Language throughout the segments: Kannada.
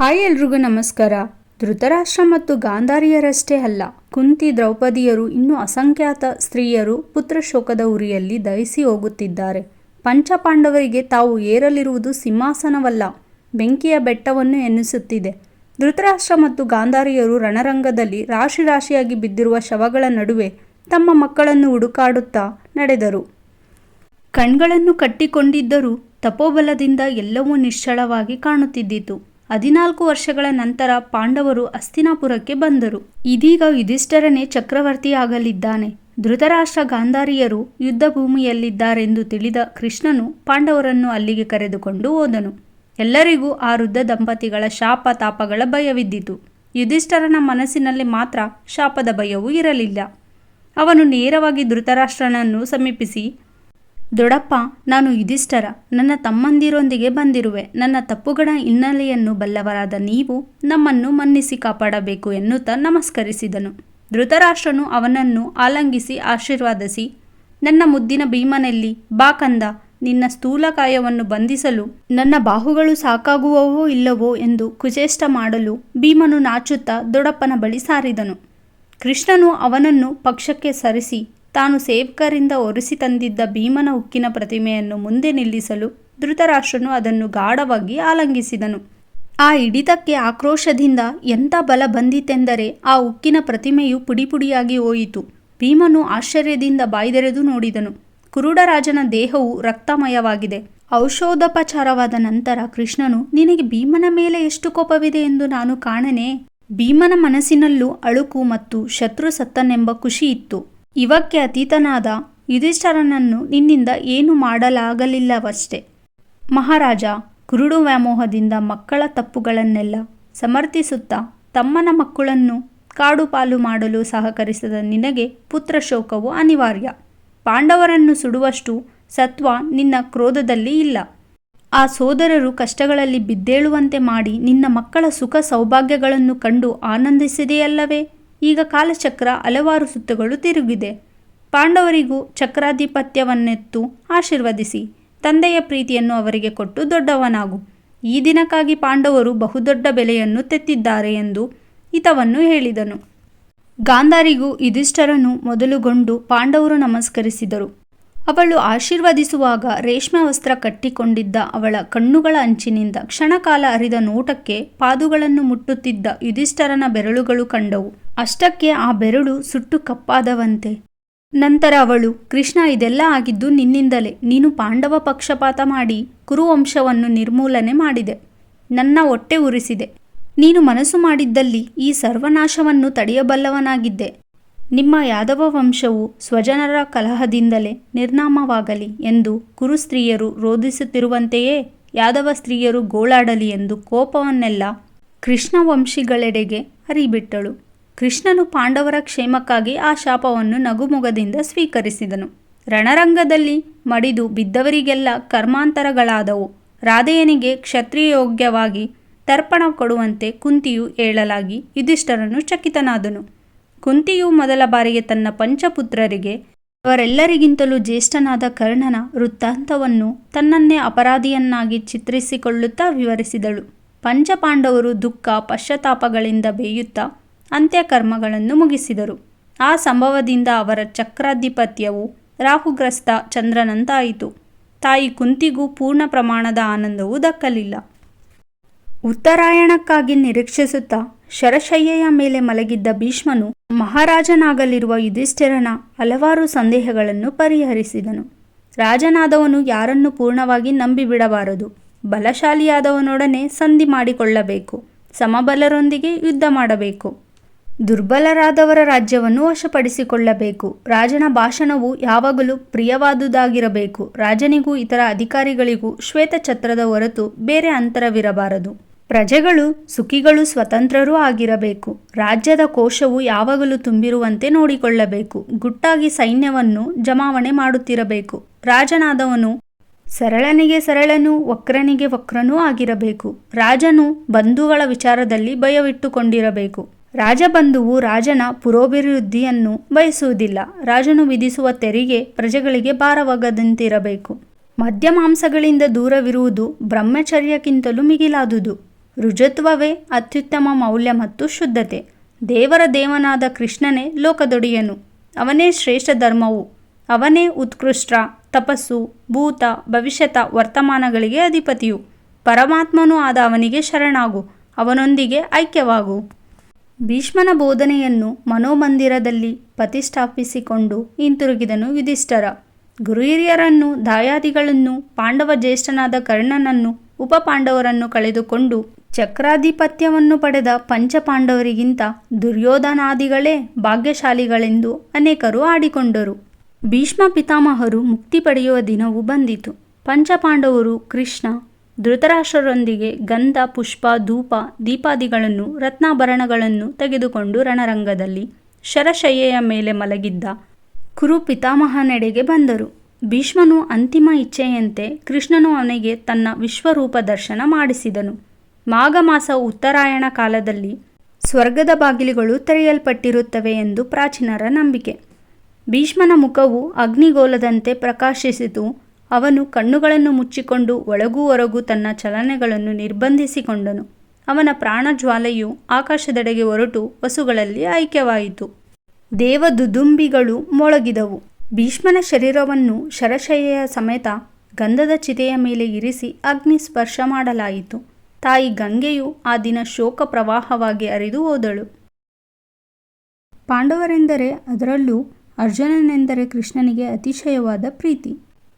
ಹಾಯ್ ಎಲ್ರಿಗೂ ನಮಸ್ಕಾರ. ಧೃತರಾಷ್ಟ್ರ ಮತ್ತು ಗಾಂಧಾರಿಯರಷ್ಟೇ ಅಲ್ಲ, ಕುಂತಿ ದ್ರೌಪದಿಯರು ಇನ್ನೂ ಅಸಂಖ್ಯಾತ ಸ್ತ್ರೀಯರು ಪುತ್ರ ಶೋಕದ ಉರಿಯಲ್ಲಿ ದಹಿಸಿ ಹೋಗುತ್ತಿದ್ದಾರೆ. ಪಂಚಪಾಂಡವರಿಗೆ ತಾವು ಏರಲಿರುವುದು ಸಿಂಹಾಸನವಲ್ಲ, ಬೆಂಕಿಯ ಬೆಟ್ಟವನ್ನು ಎನ್ನಿಸುತ್ತಿದೆ. ಧೃತರಾಷ್ಟ್ರ ಮತ್ತು ಗಾಂಧಾರಿಯರು ರಣರಂಗದಲ್ಲಿ ರಾಶಿ ರಾಶಿಯಾಗಿ ಬಿದ್ದಿರುವ ಶವಗಳ ನಡುವೆ ತಮ್ಮ ಮಕ್ಕಳನ್ನು ಹುಡುಕಾಡುತ್ತಾ ನಡೆದರು. ಕಣ್ಗಳನ್ನು ಕಟ್ಟಿಕೊಂಡಿದ್ದರೂ ತಪೋಬಲದಿಂದ ಎಲ್ಲವೂ ನಿಶ್ಚಳವಾಗಿ ಕಾಣುತ್ತಿದ್ದಿತು. ಹದಿನಾಲ್ಕು ವರ್ಷಗಳ ನಂತರ ಪಾಂಡವರು ಅಸ್ತಿನಾಪುರಕ್ಕೆ ಬಂದರು. ಇದೀಗ ಯುಧಿಷ್ಠರನೇ ಚಕ್ರವರ್ತಿಯಾಗಲಿದ್ದಾನೆ. ಧೃತರಾಷ್ಟ್ರ ಗಾಂಧಾರಿಯರು ಯುದ್ಧ ಭೂಮಿಯಲ್ಲಿದ್ದಾರೆಂದು ತಿಳಿದ ಕೃಷ್ಣನು ಪಾಂಡವರನ್ನು ಅಲ್ಲಿಗೆ ಕರೆದುಕೊಂಡು ಹೋದನು. ಎಲ್ಲರಿಗೂ ಆ ವೃದ್ಧ ದಂಪತಿಗಳ ಶಾಪ ತಾಪಗಳ ಭಯವಿದ್ದಿತು. ಯುಧಿಷ್ಠರನ ಮನಸ್ಸಿನಲ್ಲಿ ಮಾತ್ರ ಶಾಪದ ಭಯವೂ ಇರಲಿಲ್ಲ. ಅವನು ನೇರವಾಗಿ ಧೃತರಾಷ್ಟ್ರನನ್ನು ಸಮೀಪಿಸಿ ದೊಡಪ್ಪ, ನಾನು ಯುಧಿಷ್ಠರ. ನನ್ನ ತಮ್ಮಂದಿರೊಂದಿಗೆ ಬಂದಿರುವೆ. ನನ್ನ ತಪ್ಪುಗಳ ಹಿನ್ನೆಲೆಯನ್ನು ಬಲ್ಲವರಾದ ನೀವು ನಮ್ಮನ್ನು ಮನ್ನಿಸಿ ಕಾಪಾಡಬೇಕು ಎನ್ನುತ್ತಾ ನಮಸ್ಕರಿಸಿದನು. ಧೃತರಾಷ್ಟ್ರನು ಅವನನ್ನು ಆಲಂಗಿಸಿ ಆಶೀರ್ವಾದಿಸಿ, ನನ್ನ ಮುದ್ದಿನ ಭೀಮನಲ್ಲಿ, ಬಾ ಕಂದ, ನಿನ್ನ ಸ್ಥೂಲಕಾಯವನ್ನು ಬಂಧಿಸಲು, ನನ್ನ ಬಾಹುಗಳು ಸಾಕಾಗುವವೋ ಇಲ್ಲವೋ ಎಂದು ಕುಚೇಷ್ಟ ಮಾಡಲು ಭೀಮನು ನಾಚುತ್ತಾ ದೊಡಪ್ಪನ ಬಳಿ ಸಾರಿದನು. ಕೃಷ್ಣನು ಅವನನ್ನು ಪಕ್ಷಕ್ಕೆ ಸರಿಸಿ ತಾನು ಸೇವಕರಿಂದ ಒರೆಸಿ ತಂದಿದ್ದ ಭೀಮನ ಉಕ್ಕಿನ ಪ್ರತಿಮೆಯನ್ನು ಮುಂದೆ ನಿಲ್ಲಿಸಲು ಧೃತರಾಷ್ಟ್ರನು ಅದನ್ನು ಗಾಢವಾಗಿ ಆಲಂಗಿಸಿದನು. ಆ ಹಿಡಿತಕ್ಕೆ ಆಕ್ರೋಶದಿಂದ ಎಂಥ ಬಲ ಬಂದಿತೆಂದರೆ ಆ ಉಕ್ಕಿನ ಪ್ರತಿಮೆಯು ಪುಡಿಪುಡಿಯಾಗಿ ಹೋಯಿತು. ಭೀಮನು ಆಶ್ಚರ್ಯದಿಂದ ಬಾಯ್ದೆರೆದು ನೋಡಿದನು. ಕುರುಡರಾಜನ ದೇಹವು ರಕ್ತಮಯವಾಗಿದೆ. ಔಷಧೋಪಚಾರವಾದ ನಂತರ ಕೃಷ್ಣನು, ನಿನಗೆ ಭೀಮನ ಮೇಲೆ ಎಷ್ಟು ಕೋಪವಿದೆ ಎಂದು ನಾನು ಕಾಣನೆ. ಭೀಮನ ಮನಸ್ಸಿನಲ್ಲೂ ಅಳುಕು ಮತ್ತು ಶತ್ರು ಸತ್ತನೆಂಬ ಖುಷಿ ಇತ್ತು. ಇವಕ್ಕೆ ಅತೀತನಾದ ಯುಧಿಷ್ಠರನನ್ನು ನಿನ್ನಿಂದ ಏನು ಮಾಡಲಾಗಲಿಲ್ಲವಷ್ಟೇ. ಮಹಾರಾಜ ಕುರುಡು ವ್ಯಾಮೋಹದಿಂದ ಮಕ್ಕಳ ತಪ್ಪುಗಳನ್ನೆಲ್ಲ ಸಮರ್ಥಿಸುತ್ತಾ ತಮ್ಮನ ಮಕ್ಕಳನ್ನು ಕಾಡುಪಾಲು ಮಾಡಲು ಸಹಕರಿಸಿದ ನಿನಗೆ ಪುತ್ರ ಶೋಕವು ಅನಿವಾರ್ಯ. ಪಾಂಡವರನ್ನು ಸುಡುವಷ್ಟು ಸತ್ವ ನಿನ್ನ ಕ್ರೋಧದಲ್ಲಿ ಇಲ್ಲ. ಆ ಸೋದರರು ಕಷ್ಟಗಳಲ್ಲಿ ಬಿದ್ದೇಳುವಂತೆ ಮಾಡಿ ನಿನ್ನ ಮಕ್ಕಳ ಸುಖ ಸೌಭಾಗ್ಯಗಳನ್ನು ಕಂಡು ಆನಂದಿಸಿದೆಯಲ್ಲವೇ? ಈಗ ಕಾಲಚಕ್ರ ಹಲವಾರು ಸುತ್ತುಗಳು ತಿರುಗಿದೆ. ಪಾಂಡವರಿಗೂ ಚಕ್ರಾಧಿಪತ್ಯವನ್ನೆತ್ತು ಆಶೀರ್ವದಿಸಿ, ತಂದೆಯ ಪ್ರೀತಿಯನ್ನು ಅವರಿಗೆ ಕೊಟ್ಟು ದೊಡ್ಡವನಾಗು. ಈ ದಿನಕ್ಕಾಗಿ ಪಾಂಡವರು ಬಹುದೊಡ್ಡ ಬೆಲೆಯನ್ನು ತೆತ್ತಿದ್ದಾರೆ ಎಂದು ಹಿತವನ್ನು ಹೇಳಿದನು. ಗಾಂಧಾರಿಗೂ ಯುಧಿಷ್ಠರನು ಮೊದಲುಗೊಂಡು ಪಾಂಡವರು ನಮಸ್ಕರಿಸಿದರು. ಅವಳು ಆಶೀರ್ವದಿಸುವಾಗ ರೇಷ್ಮೆ ವಸ್ತ್ರ ಕಟ್ಟಿಕೊಂಡಿದ್ದ ಅವಳ ಕಣ್ಣುಗಳ ಅಂಚಿನಿಂದ ಕ್ಷಣಕಾಲ ಅರಿದ ನೋಟಕ್ಕೆ ಪಾದುಗಳನ್ನು ಮುಟ್ಟುತ್ತಿದ್ದ ಯುಧಿಷ್ಠರನ ಬೆರಳುಗಳು ಕಂಡವು. ಅಷ್ಟಕ್ಕೆ ಆ ಬೆರಳು ಸುಟ್ಟು ಕಪ್ಪಾದವಂತೆ. ನಂತರ ಅವಳು, ಕೃಷ್ಣ, ಇದೆಲ್ಲ ಆಗಿದ್ದು ನಿನ್ನಿಂದಲೇ. ನೀನು ಪಾಂಡವ ಪಕ್ಷಪಾತ ಮಾಡಿ ಕುರುವಂಶವನ್ನು ನಿರ್ಮೂಲನೆ ಮಾಡಿದೆ. ನನ್ನ ಹೊಟ್ಟೆ ಉರಿಸಿದೆ. ನೀನು ಮನಸ್ಸು ಮಾಡಿದ್ದಲ್ಲಿ ಈ ಸರ್ವನಾಶವನ್ನು ತಡೆಯಬಲ್ಲವನಾಗಿದ್ದೆ. ನಿಮ್ಮ ಯಾದವ ವಂಶವು ಸ್ವಜನರ ಕಲಹದಿಂದಲೇ ನಿರ್ನಾಮವಾಗಲಿ ಎಂದು ಕುರುಸ್ತ್ರೀಯರು ರೋಧಿಸುತ್ತಿರುವಂತೆಯೇ ಯಾದವ ಸ್ತ್ರೀಯರು ಗೋಳಾಡಲಿ ಎಂದು ಕೋಪವನ್ನೆಲ್ಲ ಕೃಷ್ಣ ವಂಶಿಗಳೆಡೆಗೆ ಹರಿಬಿಟ್ಟಳು. ಕೃಷ್ಣನು ಪಾಂಡವರ ಕ್ಷೇಮಕ್ಕಾಗಿ ಆ ಶಾಪವನ್ನು ನಗುಮೊಗದಿಂದ ಸ್ವೀಕರಿಸಿದನು. ರಣರಂಗದಲ್ಲಿ ಮಡಿದು ಬಿದ್ದವರಿಗೆಲ್ಲ ಕರ್ಮಾಂತರಗಳಾದವು. ರಾಧೆಯನಿಗೆ ಕ್ಷತ್ರಿಯೋಗ್ಯವಾಗಿ ತರ್ಪಣ ಕೊಡುವಂತೆ ಕುಂತಿಯು ಹೇಳಲಾಗಿ ಯುಧಿಷ್ಠರನು ಚಕಿತನಾದನು. ಕುಂತಿಯು ಮೊದಲ ಬಾರಿಗೆ ತನ್ನ ಪಂಚಪುತ್ರರಿಗೆ, ಅವರೆಲ್ಲರಿಗಿಂತಲೂ ಜ್ಯೇಷ್ಠನಾದ ಕರ್ಣನ ವೃತ್ತಾಂತವನ್ನು ತನ್ನನ್ನೇ ಅಪರಾಧಿಯನ್ನಾಗಿ ಚಿತ್ರಿಸಿಕೊಳ್ಳುತ್ತಾ ವಿವರಿಸಿದಳು. ಪಂಚಪಾಂಡವರು ದುಃಖ, ಪಶ್ಚಾತ್ತಾಪಗಳಿಂದ ಬೇಯುತ್ತಾ ಅಂತ್ಯಕರ್ಮಗಳನ್ನು ಮುಗಿಸಿದರು. ಆ ಸಂಭವದಿಂದ ಅವರ ಚಕ್ರಾಧಿಪತ್ಯವು ರಾಹುಗ್ರಸ್ತ ಚಂದ್ರನಂತಾಯಿತು. ತಾಯಿ ಕುಂತಿಗೂ ಪೂರ್ಣ ಪ್ರಮಾಣದ ಆನಂದವು ದಕ್ಕಲಿಲ್ಲ. ಉತ್ತರಾಯಣಕ್ಕಾಗಿ ನಿರೀಕ್ಷಿಸುತ್ತಾ ಶರಶಯ್ಯೆಯ ಮೇಲೆ ಮಲಗಿದ್ದ ಭೀಷ್ಮನು ಮಹಾರಾಜನಾಗಲಿರುವ ಯುಧಿಷ್ಠಿರನ ಹಲವಾರು ಸಂದೇಹಗಳನ್ನು ಪರಿಹರಿಸಿದನು. ರಾಜನಾದವನು ಯಾರನ್ನು ಪೂರ್ಣವಾಗಿ ನಂಬಿಬಿಡಬಾರದು, ಬಲಶಾಲಿಯಾದವನೊಡನೆ ಸಂಧಿ ಮಾಡಿಕೊಳ್ಳಬೇಕು, ಸಮಬಲರೊಂದಿಗೆ ಯುದ್ಧ ಮಾಡಬೇಕು, ದುರ್ಬಲರಾದವರ ರಾಜ್ಯವನ್ನು ವಶಪಡಿಸಿಕೊಳ್ಳಬೇಕು, ರಾಜನ ಭಾಷಣವು ಯಾವಾಗಲೂ ಪ್ರಿಯವಾದುದಾಗಿರಬೇಕು, ರಾಜನಿಗೂ ಇತರ ಅಧಿಕಾರಿಗಳಿಗೂ ಶ್ವೇತಛತ್ರದ ಹೊರತು ಬೇರೆ ಅಂತರವಿರಬಾರದು. ಪ್ರಜೆಗಳು, ಸುಖಿಗಳು, ಸ್ವತಂತ್ರರೂ ಆಗಿರಬೇಕು. ರಾಜ್ಯದ ಕೋಶವು ಯಾವಾಗಲೂ ತುಂಬಿರುವಂತೆ ನೋಡಿಕೊಳ್ಳಬೇಕು. ಗುಟ್ಟಾಗಿ ಸೈನ್ಯವನ್ನು ಜಮಾವಣೆ ಮಾಡುತ್ತಿರಬೇಕು. ರಾಜನಾದವನು ಸರಳನಿಗೆ ಸರಳನು, ವಕ್ರನಿಗೆ ವಕ್ರನೂ ಆಗಿರಬೇಕು. ರಾಜನು ಬಂಧುಗಳ ವಿಚಾರದಲ್ಲಿ ಭಯವಿಟ್ಟುಕೊಂಡಿರಬೇಕು. ರಾಜಬಂಧುವು ರಾಜನ ಪುರೋಭಿವೃದ್ಧಿಯನ್ನು ಬಯಸುವುದಿಲ್ಲ. ರಾಜನು ವಿಧಿಸುವ ತೆರಿಗೆ ಪ್ರಜೆಗಳಿಗೆ ಭಾರವಾಗದಂತಿರಬೇಕು. ಮದ್ಯಮಾಂಸಗಳಿಂದ ದೂರವಿರುವುದು ಬ್ರಹ್ಮಚರ್ಯಕ್ಕಿಂತಲೂ ಮಿಗಿಲಾದುದು. ರುಜುತ್ವವೇ ಅತ್ಯುತ್ತಮ ಮೌಲ್ಯ ಮತ್ತು ಶುದ್ಧತೆ. ದೇವರ ದೇವನಾದ ಕೃಷ್ಣನೇ ಲೋಕದೊಡೆಯನು. ಅವನೇ ಶ್ರೇಷ್ಠ ಧರ್ಮವು. ಅವನೇ ಉತ್ಕೃಷ್ಟ, ತಪಸ್ಸು, ಭೂತ, ಭವಿಷ್ಯತ, ವರ್ತಮಾನಗಳಿಗೆ ಅಧಿಪತಿಯು. ಪರಮಾತ್ಮನೂ ಆದ ಅವನಿಗೆ ಶರಣಾಗು, ಅವನೊಂದಿಗೆ ಐಕ್ಯವಾಗು. ಭೀಷ್ಮನ ಬೋಧನೆಯನ್ನು ಮನೋಮಂದಿರದಲ್ಲಿ ಪ್ರತಿಷ್ಠಾಪಿಸಿಕೊಂಡು ಹಿಂತಿರುಗಿದನು ಯುಧಿಷ್ಠರ. ಗುರುಹಿರಿಯರನ್ನು, ದಾಯಾದಿಗಳನ್ನು, ಪಾಂಡವ ಜ್ಯೇಷ್ಠನಾದ ಕರ್ಣನನ್ನು, ಉಪ ಪಾಂಡವರನ್ನು ಕಳೆದುಕೊಂಡು ಚಕ್ರಾಧಿಪತ್ಯವನ್ನು ಪಡೆದ ಪಂಚಪಾಂಡವರಿಗಿಂತ ದುರ್ಯೋಧನಾದಿಗಳೇ ಭಾಗ್ಯಶಾಲಿಗಳೆಂದು ಅನೇಕರು ಆಡಿಕೊಂಡರು. ಭೀಷ್ಮ ಪಿತಾಮಹರು ಮುಕ್ತಿ ಪಡೆಯುವ ದಿನವೂ ಬಂದಿತು. ಪಂಚಪಾಂಡವರು ಕೃಷ್ಣ, ಧೃತರಾಷ್ಟ್ರರೊಂದಿಗೆ ಗಂಧ, ಪುಷ್ಪ, ಧೂಪ, ದೀಪಾದಿಗಳನ್ನು, ರತ್ನಾಭರಣಗಳನ್ನು ತೆಗೆದುಕೊಂಡು ರಣರಂಗದಲ್ಲಿ ಶರಶಯ್ಯೆಯ ಮೇಲೆ ಮಲಗಿದ್ದ ಕುರು ಪಿತಾಮಹನೆಡೆಗೆ ಬಂದರು. ಭೀಷ್ಮನು ಅಂತಿಮ ಇಚ್ಛೆಯಂತೆ ಕೃಷ್ಣನು ಅವನಿಗೆ ತನ್ನ ವಿಶ್ವರೂಪ ದರ್ಶನ ಮಾಡಿಸಿದನು. ಮಾಘ ಮಾಸ ಉತ್ತರಾಯಣ ಕಾಲದಲ್ಲಿ ಸ್ವರ್ಗದ ಬಾಗಿಲುಗಳು ತೆರೆಯಲ್ಪಟ್ಟಿರುತ್ತವೆ ಎಂದು ಪ್ರಾಚೀನರ ನಂಬಿಕೆ. ಭೀಷ್ಮನ ಮುಖವು ಅಗ್ನಿಗೋಲದಂತೆ ಪ್ರಕಾಶಿಸಿತು. ಅವನು ಕಣ್ಣುಗಳನ್ನು ಮುಚ್ಚಿಕೊಂಡು ಒಳಗೂ ಹೊರಗೂ ತನ್ನ ಚಲನೆಗಳನ್ನು ನಿರ್ಬಂಧಿಸಿಕೊಂಡನು. ಅವನ ಪ್ರಾಣಜ್ವಾಲೆಯು ಆಕಾಶದೆಡೆಗೆ ಹೊರಟು ವಸುಗಳಲ್ಲಿ ಐಕ್ಯವಾಯಿತು. ದೇವದುದುಂಬಿಗಳು ಮೊಳಗಿದವು. ಭೀಷ್ಮನ ಶರೀರವನ್ನು ಶರಶಯ್ಯೆಯ ಸಮೇತ ಗಂಧದ ಚಿತೆಯ ಮೇಲೆ ಇರಿಸಿ ಅಗ್ನಿ ಸ್ಪರ್ಶ ಮಾಡಲಾಯಿತು. ತಾಯಿ ಗಂಗೆಯು ಆ ದಿನ ಶೋಕ ಪ್ರವಾಹವಾಗಿ ಅರಿದು ಹೋದಳು. ಪಾಂಡವರೆಂದರೆ ಅದರಲ್ಲೂ ಅರ್ಜುನನೆಂದರೆ ಕೃಷ್ಣನಿಗೆ ಅತಿಶಯವಾದ ಪ್ರೀತಿ.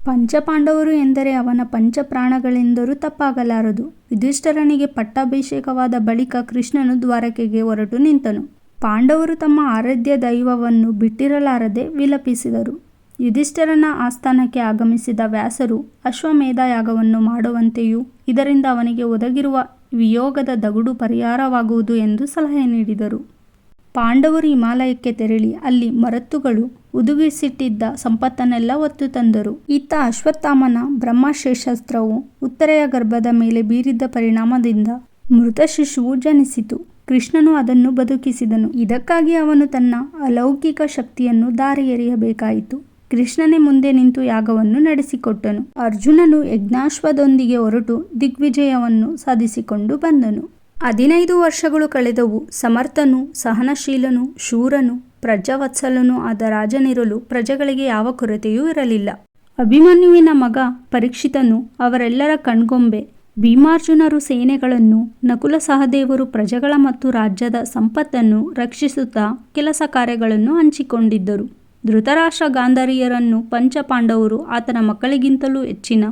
ಪಂಚಪಾಂಡವರು ಎಂದರೆ ಅವನ ಪಂಚಪ್ರಾಣಗಳೆಂದರೂ ತಪ್ಪಾಗಲಾರದು. ಯುಧಿಷ್ಠರನಿಗೆ ಪಟ್ಟಾಭಿಷೇಕವಾದ ಬಳಿಕ ಕೃಷ್ಣನು ದ್ವಾರಕೆಗೆ ಹೊರಟು ನಿಂತನು. ಪಾಂಡವರು ತಮ್ಮ ಆರಾಧ್ಯ ದೈವವನ್ನು ಬಿಟ್ಟಿರಲಾರದೆ ವಿಲಪಿಸಿದರು. ಯುಧಿಷ್ಠರನ ಆಸ್ಥಾನಕ್ಕೆ ಆಗಮಿಸಿದ ವ್ಯಾಸರು ಅಶ್ವಮೇಧ ಯಾಗವನ್ನು ಮಾಡುವಂತೆಯೂ ಇದರಿಂದ ಅವನಿಗೆ ಒದಗಿರುವ ವಿಯೋಗದ ದಗುಡು ಪರಿಹಾರವಾಗುವುದು ಎಂದು ಸಲಹೆ ನೀಡಿದರು. ಪಾಂಡವರು ಹಿಮಾಲಯಕ್ಕೆ ತೆರಳಿ ಅಲ್ಲಿ ಮರತ್ತುಗಳು ಉದುಗಿಸಿಟ್ಟಿದ್ದ ಸಂಪತ್ತನ್ನೆಲ್ಲ ಹೊತ್ತು ತಂದರು. ಇತ್ತ ಅಶ್ವತ್ಥಾಮನ ಬ್ರಹ್ಮಶೇಷಾಸ್ತ್ರವು ಉತ್ತರೆಯ ಗರ್ಭದ ಮೇಲೆ ಬೀರಿದ್ದ ಪರಿಣಾಮದಿಂದ ಮೃತ ಶಿಶುವು ಜನಿಸಿತು. ಕೃಷ್ಣನು ಅದನ್ನು ಬದುಕಿಸಿದನು. ಇದಕ್ಕಾಗಿ ಅವನು ತನ್ನ ಅಲೌಕಿಕ ಶಕ್ತಿಯನ್ನು ದಾರಿ ಎರೆಯಬೇಕಾಯಿತು ಕೃಷ್ಣನೇ ಮುಂದೆ ನಿಂತು ಯಾಗವನ್ನು ನಡೆಸಿಕೊಟ್ಟನು. ಅರ್ಜುನನು ಯಜ್ಞಾಶ್ವದೊಂದಿಗೆ ಹೊರಟು ದಿಗ್ವಿಜಯವನ್ನು ಸಾಧಿಸಿಕೊಂಡು ಬಂದನು. ಹದಿನೈದು ವರ್ಷಗಳು ಕಳೆದವು. ಸಮರ್ಥನು, ಸಹನಶೀಲನು, ಶೂರನು, ಪ್ರಜಾವತ್ಸಲನು ಆದ ರಾಜನಿರಲು ಪ್ರಜೆಗಳಿಗೆ ಯಾವ ಕೊರತೆಯೂ ಇರಲಿಲ್ಲ. ಅಭಿಮನ್ಯುವಿನ ಮಗ ಪರೀಕ್ಷಿತನು ಅವರೆಲ್ಲರ ಕಣ್ಗೊಂಬೆ, ಭೀಮಾರ್ಜುನರು ಸೇನೆಗಳನ್ನು, ನಕುಲ ಸಹದೇವರು ಪ್ರಜೆಗಳ ಮತ್ತು ರಾಜ್ಯದ ಸಂಪತ್ತನ್ನು ರಕ್ಷಿಸುತ್ತಾ ಕೆಲಸ ಕಾರ್ಯಗಳನ್ನು ಹಂಚಿಕೊಂಡಿದ್ದರು. ಧೃತರಾಷ್ಟ್ರ ಗಾಂಧಾರಿಯರನ್ನು ಪಂಚಪಾಂಡವರು ಆತನ ಮಕ್ಕಳಿಗಿಂತಲೂ ಹೆಚ್ಚಿನ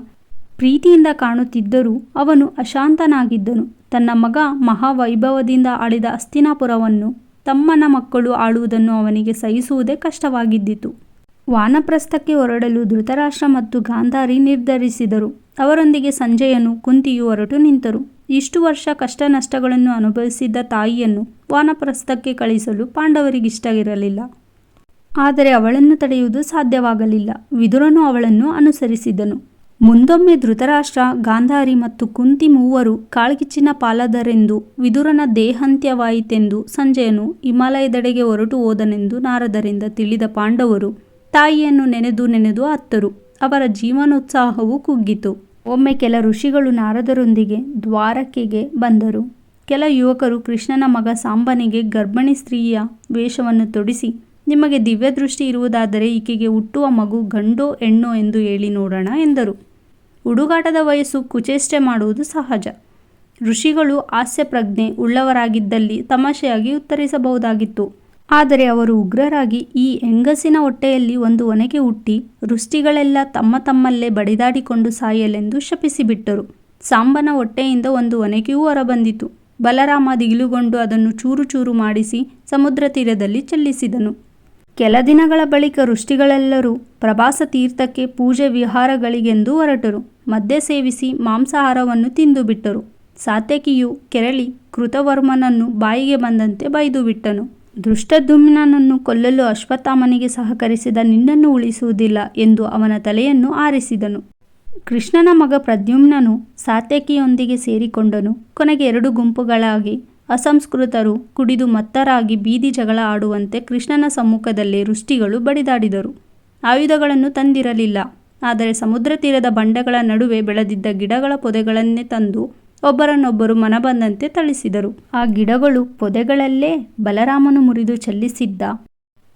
ಪ್ರೀತಿಯಿಂದ ಕಾಣುತ್ತಿದ್ದರೂ ಅವನು ಅಶಾಂತನಾಗಿದ್ದನು. ತನ್ನ ಮಗ ಮಹಾವೈಭವದಿಂದ ಆಳಿದ ಅಸ್ತಿನಾಪುರವನ್ನು ತಮ್ಮನ ಮಕ್ಕಳು ಆಳುವುದನ್ನು ಅವನಿಗೆ ಸಹಿಸುವುದೇ ಕಷ್ಟವಾಗಿದ್ದಿತು. ವಾನಪ್ರಸ್ಥಕ್ಕೆ ಹೊರಡಲು ಧೃತರಾಷ್ಟ್ರ ಮತ್ತು ಗಾಂಧಾರಿ ನಿರ್ಧರಿಸಿದರು. ಅವರೊಂದಿಗೆ ಸಂಜಯನು ಕುಂತಿಯು ಹೊರಟು ನಿಂತರು. ಇಷ್ಟು ವರ್ಷ ಕಷ್ಟ ನಷ್ಟಗಳನ್ನು ಅನುಭವಿಸಿದ್ದ ತಾಯಿಯನ್ನು ವಾನಪ್ರಸ್ಥಕ್ಕೆ ಕಳಿಸಲು ಪಾಂಡವರಿಗಿಷ್ಟವಿರಲಿಲ್ಲ ಆದರೆ ಅವಳನ್ನು ತಡೆಯುವುದು ಸಾಧ್ಯವಾಗಲಿಲ್ಲ. ವಿದುರನು ಅವಳನ್ನು ಅನುಸರಿಸಿದನು. ಮುಂದೊಮ್ಮೆ ಧೃತರಾಷ್ಟ್ರ, ಗಾಂಧಾರಿ ಮತ್ತು ಕುಂತಿ ಮೂವರು ಕಾಳ್ಗಿಚ್ಚಿನ ಪಾಲದರೆಂದು, ವಿದುರನ ದೇಹಂತ್ಯವಾಯಿತೆಂದು ಸಂಜಯನು ಹಿಮಾಲಯದೆಡೆಗೆ ಹೊರಟು ಹೋದನೆಂದು ನಾರದರಿಂದ ತಿಳಿದ ಪಾಂಡವರು ತಾಯಿಯನ್ನು ನೆನೆದು ನೆನೆದು ಅತ್ತರು. ಅವರ ಜೀವನೋತ್ಸಾಹವು ಕುಗ್ಗಿತು. ಒಮ್ಮೆ ಕೆಲ ಋಷಿಗಳು ನಾರದರೊಂದಿಗೆ ದ್ವಾರಕೆಗೆ ಬಂದರು. ಕೆಲ ಯುವಕರು ಕೃಷ್ಣನ ಮಗ ಸಾಂಬನಿಗೆ ಗರ್ಭಿಣಿ ಸ್ತ್ರೀಯ ವೇಷವನ್ನು ತೊಡಿಸಿ ನಿಮಗೆ ದಿವ್ಯದೃಷ್ಟಿ ಇರುವುದಾದರೆ ಈಕೆಗೆ ಹುಟ್ಟುವ ಮಗು ಗಂಡೋ ಹೆಣ್ಣೋ ಎಂದು ಹೇಳಿ ನೋಡೋಣ ಎಂದರು. ಹುಡುಗಾಟದ ವಯಸ್ಸು ಕುಚೇಷ್ಟೆ ಮಾಡುವುದು ಸಹಜ. ಋಷಿಗಳು ಹಾಸ್ಯ ಪ್ರಜ್ಞೆ ಉಳ್ಳವರಾಗಿದ್ದಲ್ಲಿ ತಮಾಷೆಯಾಗಿ ಉತ್ತರಿಸಬಹುದಾಗಿತ್ತು. ಆದರೆ ಅವರು ಉಗ್ರರಾಗಿ ಈ ಹೆಂಗಸಿನ ಹೊಟ್ಟೆಯಲ್ಲಿ ಒಂದು ಒನಕೆ ಹುಟ್ಟಿ ವೃಷ್ಟಿಗಳೆಲ್ಲ ತಮ್ಮ ತಮ್ಮಲ್ಲೇ ಬಡಿದಾಡಿಕೊಂಡು ಸಾಯಲೆಂದು ಶಪಿಸಿಬಿಟ್ಟರು. ಸಾಂಬನ ಹೊಟ್ಟೆಯಿಂದ ಒಂದು ಒನಕೆಯೂ ಹೊರಬಂದಿತು. ಬಲರಾಮ ದಿಗಿಲುಗೊಂಡು ಅದನ್ನು ಚೂರು ಚೂರು ಮಾಡಿಸಿ ಸಮುದ್ರ ತೀರದಲ್ಲಿ ಚೆಲ್ಲಿಸಿದನು. ಕೆಲ ದಿನಗಳ ಬಳಿಕ ಋಷಿಗಳೆಲ್ಲರೂ ಪ್ರವಾಸ ತೀರ್ಥಕ್ಕೆ ಪೂಜೆ ವಿಹಾರಗಳಿಗೆಂದು ಹೊರಟರು. ಮದ್ಯ ಸೇವಿಸಿ ಮಾಂಸಾಹಾರವನ್ನು ತಿಂದು ಬಿಟ್ಟರು. ಸಾತ್ಯಕಿಯು ಕೆರಳಿ ಕೃತವರ್ಮನನ್ನು ಬಾಯಿಗೆ ಬಂದಂತೆ ಬೈದು ಬಿಟ್ಟನು. ದೃಷ್ಟದ್ಯುಮ್ನನನ್ನು ಕೊಲ್ಲಲು ಅಶ್ವತ್ಥಾಮನಿಗೆ ಸಹಕರಿಸಿದ ನಿನ್ನನ್ನು ಉಳಿಸುವುದಿಲ್ಲ ಎಂದು ಅವನ ತಲೆಯನ್ನು ಆರಿಸಿದನು. ಕೃಷ್ಣನ ಮಗ ಪ್ರದ್ಯುಮ್ನನು ಸಾತ್ಯಕಿಯೊಂದಿಗೆ ಸೇರಿಕೊಂಡನು. ಕೊನೆಗೆ ಎರಡು ಗುಂಪುಗಳಾಗಿ ಅಸಂಸ್ಕೃತರು ಕುಡಿದು ಮತ್ತರಾಗಿ ಬೀದಿ ಜಗಳ ಆಡುವಂತೆ ಕೃಷ್ಣನ ಸಮ್ಮುಖದಲ್ಲಿ ರುಷ್ಟಿಗಳು ಬಡಿದಾಡಿದರು. ಆಯುಧಗಳನ್ನು ತಂದಿರಲಿಲ್ಲ. ಆದರೆ ಸಮುದ್ರ ತೀರದ ಬಂಡೆಗಳ ನಡುವೆ ಬೆಳೆದಿದ್ದ ಗಿಡಗಳ ಪೊದೆಗಳನ್ನೇ ತಂದು ಒಬ್ಬರನ್ನೊಬ್ಬರು ಮನಬಂದಂತೆ ಥಳಿಸಿದರು. ಆ ಗಿಡಗಳು ಪೊದೆಗಳಲ್ಲೇ ಬಲರಾಮನು ಮುರಿದು ಚೆಲ್ಲಿಸಿದ್ದ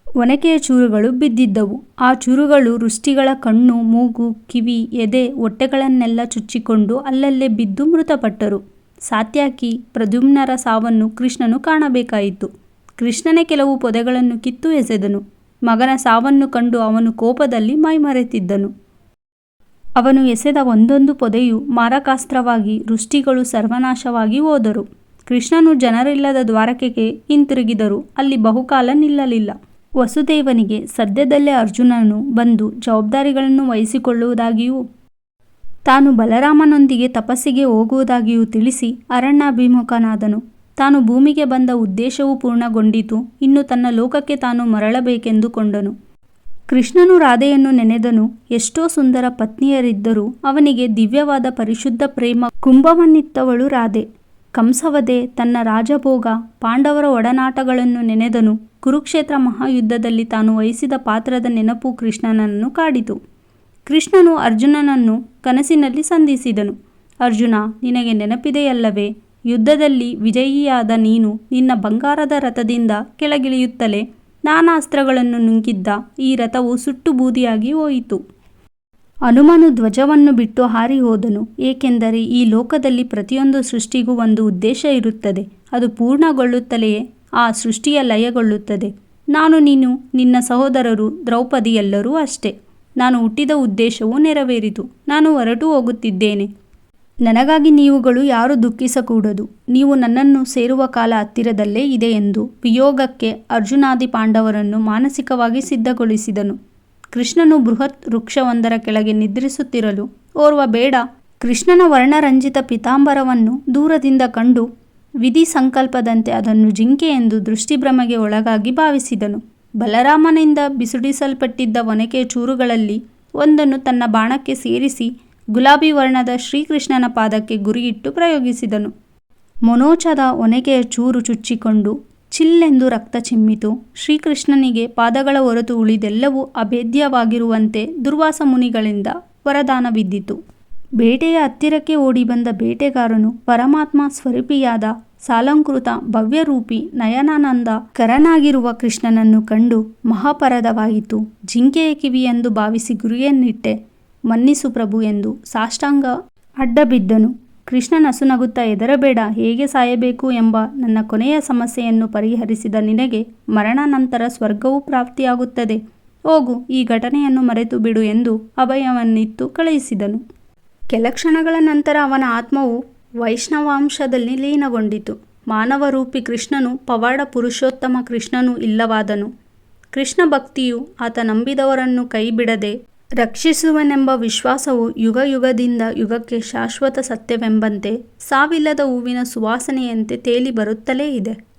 ಒನಕೆಯ ಚೂರುಗಳು ಬಿದ್ದಿದ್ದವು. ಆ ಚೂರುಗಳು ರುಷ್ಟಿಗಳ ಕಣ್ಣು, ಮೂಗು, ಕಿವಿ, ಎದೆ, ಹೊಟ್ಟೆಗಳನ್ನೆಲ್ಲ ಚುಚ್ಚಿಕೊಂಡು ಅಲ್ಲಲ್ಲೇ ಬಿದ್ದು ಮೃತಪಟ್ಟರು. ಸಾತ್ಯಾಕಿ ಪ್ರದ್ಯುಮ್ನರ ಸಾವನ್ನು ಕೃಷ್ಣನು ಕಾಣಬೇಕಾಯಿತು. ಕೃಷ್ಣನೇ ಕೆಲವು ಪೊದೆಗಳನ್ನು ಕಿತ್ತು ಎಸೆದನು. ಮಗನ ಸಾವನ್ನು ಕಂಡು ಅವನು ಕೋಪದಲ್ಲಿ ಮೈಮರೆತಿದ್ದನು. ಅವನು ಎಸೆದ ಒಂದೊಂದು ಪೊದೆಯು ಮಾರಕಾಸ್ತ್ರವಾಗಿ ವೃಷ್ಟಿಗಳು ಸರ್ವನಾಶವಾಗಿ ಹೋದರು. ಕೃಷ್ಣನು ಜನರಿಲ್ಲದ ದ್ವಾರಕೆಗೆ ಹಿಂತಿರುಗಿದರು. ಅಲ್ಲಿ ಬಹುಕಾಲ ನಿಲ್ಲಲಿಲ್ಲ. ವಸುದೇವನಿಗೆ ಸದ್ಯದಲ್ಲೇ ಅರ್ಜುನನು ಬಂದು ಜವಾಬ್ದಾರಿಗಳನ್ನು ವಹಿಸಿಕೊಳ್ಳುವುದಾಗಿಯೂ ತಾನು ಬಲರಾಮನೊಂದಿಗೆ ತಪಸ್ಸಿಗೆ ಹೋಗುವುದಾಗಿಯೂ ತಿಳಿಸಿ ಅರಣ್ಯಾಭಿಮುಖನಾದನು. ತಾನು ಭೂಮಿಗೆ ಬಂದ ಉದ್ದೇಶವು ಪೂರ್ಣಗೊಂಡಿತು. ಇನ್ನು ತನ್ನ ಲೋಕಕ್ಕೆ ತಾನು ಮರಳಬೇಕೆಂದುಕೊಂಡನು ಕೃಷ್ಣನು ರಾಧೆಯನ್ನು ನೆನೆದನು. ಎಷ್ಟೋ ಸುಂದರ ಪತ್ನಿಯರಿದ್ದರೂ ಅವನಿಗೆ ದಿವ್ಯವಾದ ಪರಿಶುದ್ಧ ಪ್ರೇಮ ಕುಂಭವನ್ನಿತ್ತವಳು ರಾಧೆ. ಕಂಸವದೆ ತನ್ನ ರಾಜಭೋಗ, ಪಾಂಡವರ ಒಡನಾಟಗಳನ್ನು ನೆನೆದನು. ಕುರುಕ್ಷೇತ್ರ ಮಹಾಯುದ್ಧದಲ್ಲಿ ತಾನು ವಹಿಸಿದ ಪಾತ್ರದ ನೆನಪು ಕೃಷ್ಣನನ್ನು ಕಾಡಿತು. ಕೃಷ್ಣನು ಅರ್ಜುನನನ್ನು ಕನಸಿನಲ್ಲಿ ಸಂಧಿಸಿದನು. ಅರ್ಜುನ, ನಿನಗೆ ನೆನಪಿದೆಯಲ್ಲವೇ? ಯುದ್ಧದಲ್ಲಿ ವಿಜಯಿಯಾದ ನೀನು ನಿನ್ನ ಬಂಗಾರದ ರಥದಿಂದ ಕೆಳಗಿಳಿಯುತ್ತಲೇ ನಾನಾಸ್ತ್ರಗಳನ್ನು ನುಂಗಿದ್ದ ಈ ರಥವು ಸುಟ್ಟು ಬೂದಿಯಾಗಿ ಹೋಯಿತು. ಹನುಮನು ಧ್ವಜವನ್ನು ಬಿಟ್ಟು ಹಾರಿ ಹೋದನು. ಏಕೆಂದರೆ ಈ ಲೋಕದಲ್ಲಿ ಪ್ರತಿಯೊಂದು ಸೃಷ್ಟಿಗೂ ಒಂದು ಉದ್ದೇಶ ಇರುತ್ತದೆ. ಅದು ಪೂರ್ಣಗೊಳ್ಳುತ್ತಲೆಯೇ ಆ ಸೃಷ್ಟಿಯ ಲಯಗೊಳ್ಳುತ್ತದೆ. ನಾನು ನೀನು, ನಿನ್ನ ಸಹೋದರರು ದ್ರೌಪದಿ ಎಲ್ಲರೂ ಅಷ್ಟೇ. ನಾನು ಹುಟ್ಟಿದ ಉದ್ದೇಶವು ನೆರವೇರಿತು. ನಾನು ಹೊರಟು ಹೋಗುತ್ತಿದ್ದೇನೆ. ನನಗಾಗಿ ನೀವುಗಳು ಯಾರು ದುಃಖಿಸಕೂಡದು. ನೀವು ನನ್ನನ್ನು ಸೇರುವ ಕಾಲ ಹತ್ತಿರದಲ್ಲೇ ಇದೆ ಎಂದು ವಿಯೋಗಕ್ಕೆ ಅರ್ಜುನಾದಿ ಪಾಂಡವರನ್ನು ಮಾನಸಿಕವಾಗಿ ಸಿದ್ಧಗೊಳಿಸಿದನು. ಕೃಷ್ಣನು ಬೃಹತ್ ವೃಕ್ಷವೊಂದರ ಕೆಳಗೆ ನಿದ್ರಿಸುತ್ತಿರಲು ಓರ್ವ ಬೇಡ. ಕೃಷ್ಣನ ವರ್ಣರಂಜಿತ ಪಿತಾಂಬರವನ್ನು ದೂರದಿಂದ ಕಂಡು ವಿಧಿ ಸಂಕಲ್ಪದಂತೆ ಅದನ್ನು ಜಿಂಕೆ ಎಂದು ದೃಷ್ಟಿಭ್ರಮೆಗೆ ಒಳಗಾಗಿ ಭಾವಿಸಿದನು. ಬಲರಾಮನಿಂದ ಬಿಸುಡಿಸಲ್ಪಟ್ಟಿದ್ದ ಚೂರುಗಳಲ್ಲಿ ಒಂದನ್ನು ತನ್ನ ಬಾಣಕ್ಕೆ ಸೇರಿಸಿ ಗುಲಾಬಿ ವರ್ಣದ ಶ್ರೀಕೃಷ್ಣನ ಪಾದಕ್ಕೆ ಗುರಿಯಿಟ್ಟು ಪ್ರಯೋಗಿಸಿದನು. ಮೊನೋಚದ ಒನಕೆಯ ಚೂರು ಚುಚ್ಚಿಕೊಂಡು ಚಿಲ್ಲೆಂದು ರಕ್ತ ಚಿಮ್ಮಿತು. ಶ್ರೀಕೃಷ್ಣನಿಗೆ ಪಾದಗಳ ಹೊರತು ಉಳಿದೆಲ್ಲವೂ ಅಭೇದ್ಯವಾಗಿರುವಂತೆ ದುರ್ವಾಸ ಮುನಿಗಳಿಂದ ವರದಾನ ಬಿದ್ದಿತು. ಬೇಟೆಯ ಹತ್ತಿರಕ್ಕೆ ಓಡಿಬಂದ ಬೇಟೆಗಾರನು ಪರಮಾತ್ಮ ಸ್ವರೂಪಿಯಾದ ಸಾಲಂಕೃತ ಭವ್ಯರೂಪಿ ನಯನಾನಂದ ಕರನಾಗಿರುವ ಕೃಷ್ಣನನ್ನು ಕಂಡು ಮಹಾಪರದವಾಯಿತು ಜಿಂಕೆಯ ಕಿವಿಯೆಂದು ಭಾವಿಸಿ ಗುರಿಯನ್ನಿಟ್ಟೆ ಮನ್ನಿಸು ಪ್ರಭು ಎಂದು ಸಾಷ್ಟಾಂಗ ಅಡ್ಡಬಿದ್ದನು. ಕೃಷ್ಣ ನಸುನಗುತ್ತಾ ಎದರಬೇಡ ಹೇಗೆ ಸಾಯಬೇಕು ಎಂಬ ನನ್ನ ಕೊನೆಯ ಸಮಸ್ಯೆಯನ್ನು ಪರಿಹರಿಸಿದ ನಿನಗೆ ಮರಣಾನಂತರ ಸ್ವರ್ಗವೂ ಪ್ರಾಪ್ತಿಯಾಗುತ್ತದೆ. ಹೋಗು, ಈ ಘಟನೆಯನ್ನು ಮರೆತು ಬಿಡು ಎಂದು ಅಭಯವನ್ನಿತ್ತು ಕಳುಹಿಸಿದನು. ಕೆಲ ಕ್ಷಣಗಳ ನಂತರ ಅವನ ಆತ್ಮವು ವೈಷ್ಣವಾಂಶದಲ್ಲಿ ಲೀನಗೊಂಡಿತು. ಮಾನವರೂಪಿ ಕೃಷ್ಣನು, ಪವಾಡ ಪುರುಷೋತ್ತಮ ಕೃಷ್ಣನು ಇಲ್ಲವಾದನು. ಕೃಷ್ಣ ಭಕ್ತಿಯು ಆತ ನಂಬಿದವರನ್ನು ಕೈಬಿಡದೆ ರಕ್ಷಿಸುವನೆಂಬ ವಿಶ್ವಾಸವು ಯುಗ ಯುಗದಿಂದ ಯುಗಕ್ಕೆ ಶಾಶ್ವತ ಸತ್ಯವೆಂಬಂತೆ ಸಾವಿಲ್ಲದ ಹೂವಿನ ಸುವಾಸನೆಯಂತೆ ತೇಲಿ ಬರುತ್ತಲೇ ಇದೆ.